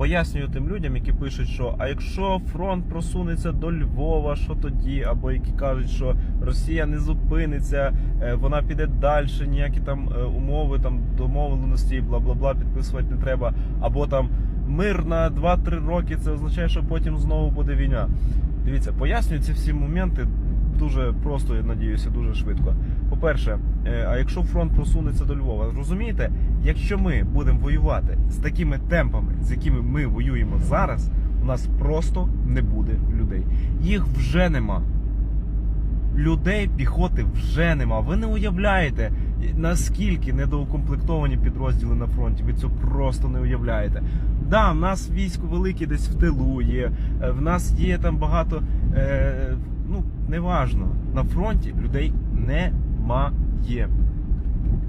пояснюю тим людям, які пишуть, що а якщо фронт просунеться до Львова, що тоді? Або які кажуть, що Росія не зупиниться, е, вона піде далі, ніякі там е, умови, там домовленості, бла бла бла, підписувати не треба. Або там мир на 2-3 роки, це означає, що потім знову буде війна. Дивіться, пояснюю ці всі моменти дуже просто, я надіюся, дуже швидко. По-перше, е, а якщо фронт просунеться до Львова, розумієте, якщо ми будемо воювати з такими темпами, з якими ми воюємо зараз, у нас просто не буде людей. Їх вже нема. Людей піхоти вже нема. Ви не уявляєте, наскільки недоукомплектовані підрозділи на фронті. Ви цього просто не уявляєте. Да, в нас військо велике десь в тилу є, е, в нас є там багато. Е, неважно. На фронті людей немає.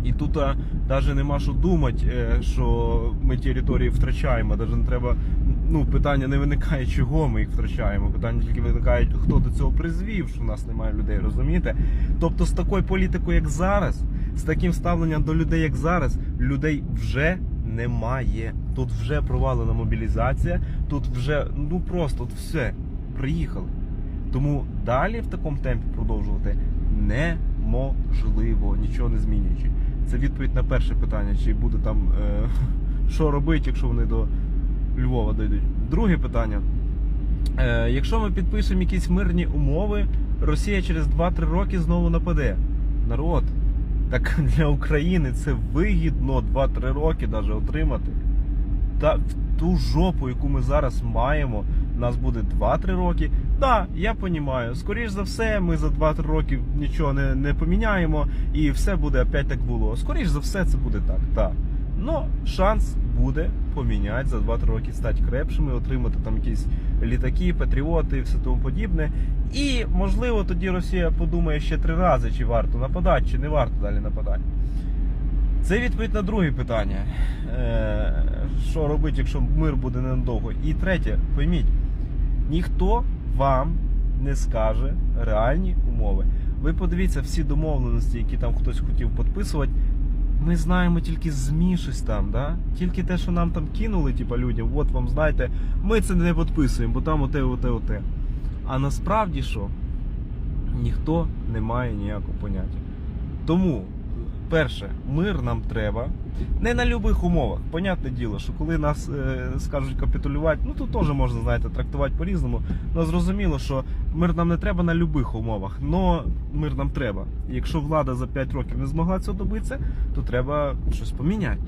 І тут навіть нема що думати, е, що ми території втрачаємо. Навіть не треба. Ну, питання не виникає, чого ми їх втрачаємо. Питання тільки виникає, хто до цього призвів, що в нас немає людей, розумієте? Тобто, з такою політикою, як зараз, з таким ставленням до людей, як зараз, людей вже немає. Тут вже провалена мобілізація, тут вже ну просто от все. Приїхали. Тому далі в такому темпі продовжувати неможливо, нічого не змінюючи. Це відповідь на перше питання, чи буде там е, що робити, якщо вони до Львова дійдуть. Друге питання. Е, якщо ми підпишемо якісь мирні умови, Росія через 2-3 роки знову нападе. Народ, так для України це вигідно 2-3 роки навіть отримати. Та в ту жопу, яку ми зараз маємо, нас буде 2-3 роки. Так, я розумію. Скоріш за все, ми за 2-3 роки нічого не, не поміняємо, і все буде опять так було. Скоріш за все, це буде так. так. Но шанс буде поміняти за 2-3 роки, стати крепшими, отримати там якісь літаки, патріоти і все тому подібне. І можливо тоді Росія подумає ще три рази, чи варто нападати, чи не варто далі нападати. Це відповідь на друге питання. Е, Що робити, якщо мир буде ненадовго? І третє, пойміть, ніхто вам не скаже реальні умови. Ви подивіться всі домовленості, які там хтось хотів підписувати. Ми знаємо тільки ЗМІ щось там, да? Тільки те, що нам там кинули, типа людям, от вам знаєте, ми це не підписуємо, бо там оте, оте, оте. А насправді що? Ніхто не має ніякого поняття. Тому, перше, мир нам треба. Не на будь-яких умовах. Понятне діло, що коли нас е, скажуть капітулювати, ну тут теж можна, знаєте, трактувати по-різному. Але зрозуміло, що мир нам не треба на будь-яких умовах. але мир нам треба. Якщо влада за 5 років не змогла цього добитися, то треба щось поміняти.